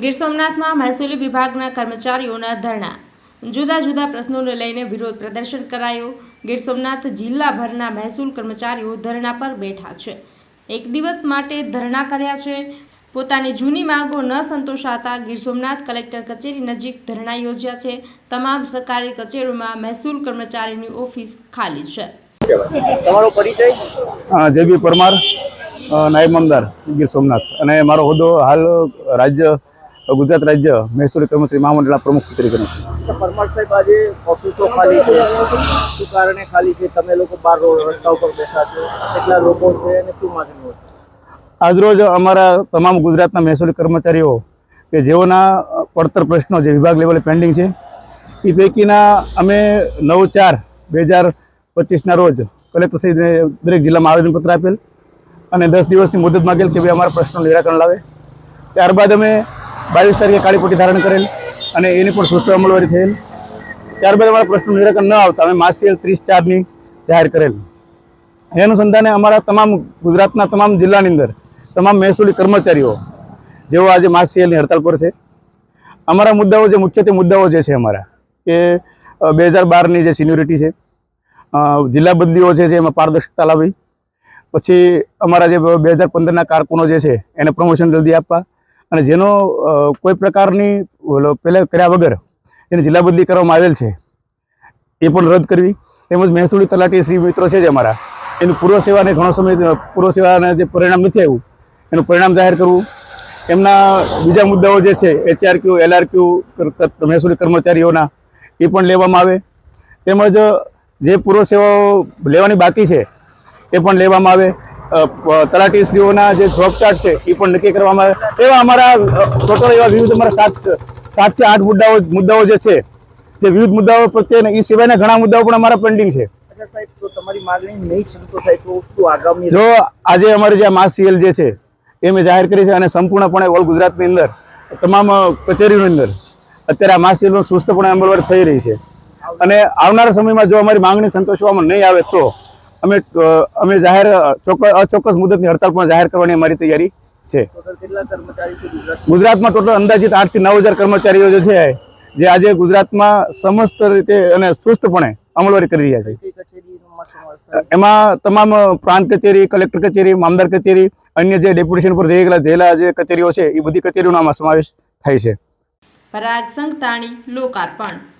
ગીર સોમનાથમાં મહેસૂલી વિભાગના કર્મચારીઓના ધરણા. જુદા જુદા પ્રશ્નોને લઈને વિરોધ પ્રદર્શન કરાયું. ગીર સોમનાથ જિલ્લાભરના મહેસૂલ કર્મચારીઓ ધરણા પર બેઠા છે. એક દિવસ માટે ધરણા કર્યા છે. પોતાની જૂની માંગો ન સંતોષાતા ગીર સોમનાથ કલેક્ટર કચેરી નજીક ધરણા યોજ્યા છે. તમામ સરકારી કચેરીઓમાં મહેસૂલ કર્મચારીની ઓફિસ ખાલી છે. તમારો પરિચય? અ, જેબી પરમાર નાયબ મામદાર ગીર સોમનાથ. અને મારો હોદ્દો હાલ રાજ્ય ગુજરાત રાજ્ય મહેસૂલી કર્મચારી મહામંડળના પ્રમુખ તરીકે છે. અચ્છા, પરમાર સાહેબ આજે ઓફિસો ખાલી છે. શું કારણે ખાલી છે? તમે લોકો બાર રસ્તા ઉપર બેઠા છો. કેટલા લોકો છે અને શું માંગણીઓ આજરોજ અમારા તમામ ગુજરાતના મહેસૂલી કર્મચારીઓ કે જેઓના પડતર પ્રશ્નો જે વિભાગ લેવલે પેન્ડિંગ છે એ પૈકીના અમે નવ ચાર બે હજાર પચીસના રોજ કલેક્ટરશ્રીને દરેક જિલ્લામાં આવેદનપત્ર આપેલ અને દસ દિવસની મુદત માગેલ કે ભાઈ અમારા પ્રશ્નો નિરાકરણ લાવે. ત્યારબાદ અમે બાવીસ તારીખે કાળીપટ્ટી ધારણ કરેલ અને એની પણ સુસ્ત અમલવારી થયેલ. ત્યારબાદ અમારા પ્રશ્નનું નિરાકરણ ન આવતા અમે માસીએલ ત્રીસ ચારની જાહેર કરેલ. એ અનુસંધાને અમારા તમામ ગુજરાતના તમામ જિલ્લાની અંદર તમામ મહેસૂલી કર્મચારીઓ, જેઓ આજે માસિયલની હડતાલ પર છે. અમારા મુદ્દાઓ જે મુખ્યત્વે મુદ્દાઓ જે છે અમારા કે બે હજાર બારની જે સિન્યોરિટી છે જિલ્લા બદલીઓ છે એમાં પારદર્શકતા લાવી. પછી અમારા જે બે હજાર પંદરના કારકુનો જે છે એને પ્રમોશન જલ્દી આપવા. અને જેનો કોઈ પ્રકારની પહેલાં કર્યા વગર એની જિલ્લા બદલી કરવામાં આવેલ છે, એ પણ રદ કરવી. તેમજ મહેસૂલી તલાટી શ્રી મિત્રો છે જે અમારા. એનું પૂર્વ સેવાને ઘણો સમય, પૂર્વ સેવાને જે પરિણામ નથી આવ્યું, એનું પરિણામ જાહેર કરવું. એમના બીજા મુદ્દાઓ જે છે, એચઆરક્યુ, એલઆરક્યુ મહેસૂલી કર્મચારીઓના, એ પણ લેવામાં આવે. તેમજ જે પૂર્વ સેવાઓ લેવાની બાકી છે, એ પણ લેવામાં આવે. તલાટીશ્રીઓના જે જોબ ચાર્ટ છે એ પણ નક્કી કરવામાં આવે એવા અમારા ટોટલ એવા વિવિધ અમારા સાત સાતથી આઠ મુદ્દાઓ મુદ્દાઓ જે છે જે વિવિધ મુદ્દાઓ પ્રત્યે એ સિવાયના ઘણા મુદ્દાઓ પણ અમારા પેન્ડિંગ છે. જો આજે અમારી જે આ માસ સીએલ જે છે એ મેં જાહેર કરી છે અને સંપૂર્ણપણે ઓલ ગુજરાતની અંદર તમામ કચેરીઓની અંદર અત્યારે આ માસ સીએલનું સુસ્તપણે અમલવારી થઈ રહી છે. અને આવનારા સમયમાં જો અમારી માંગણી સંતોષવામાં નહીં આવે તો અમે અમે જાહેર ચોક્કસ અચોક્કસ મુદતની હડતાલ પણ જાહેર કરવાની અમારી તૈયારી છે. ગુજરાતમાં? ટોટલ અંદાજિત આઠથી નવ હજાર કર્મચારીઓ જે છે જે આજે ગુજરાતમાં સમસ્ત રીતે અને સુસ્તપણે અમલવારી કરી રહ્યા છે? એમાં તમામ પ્રાંત કચેરી કલેક્ટર કચેરી મામદાર કચેરી અન્ય જે ડેપ્યુટેશન પર જઈ ગયેલા જેલા જે કચેરીઓ છે એ બધી કચેરીઓનો આમાં સમાવેશ થાય છે. પરાગ સંગતાણી લોકાર્પણ.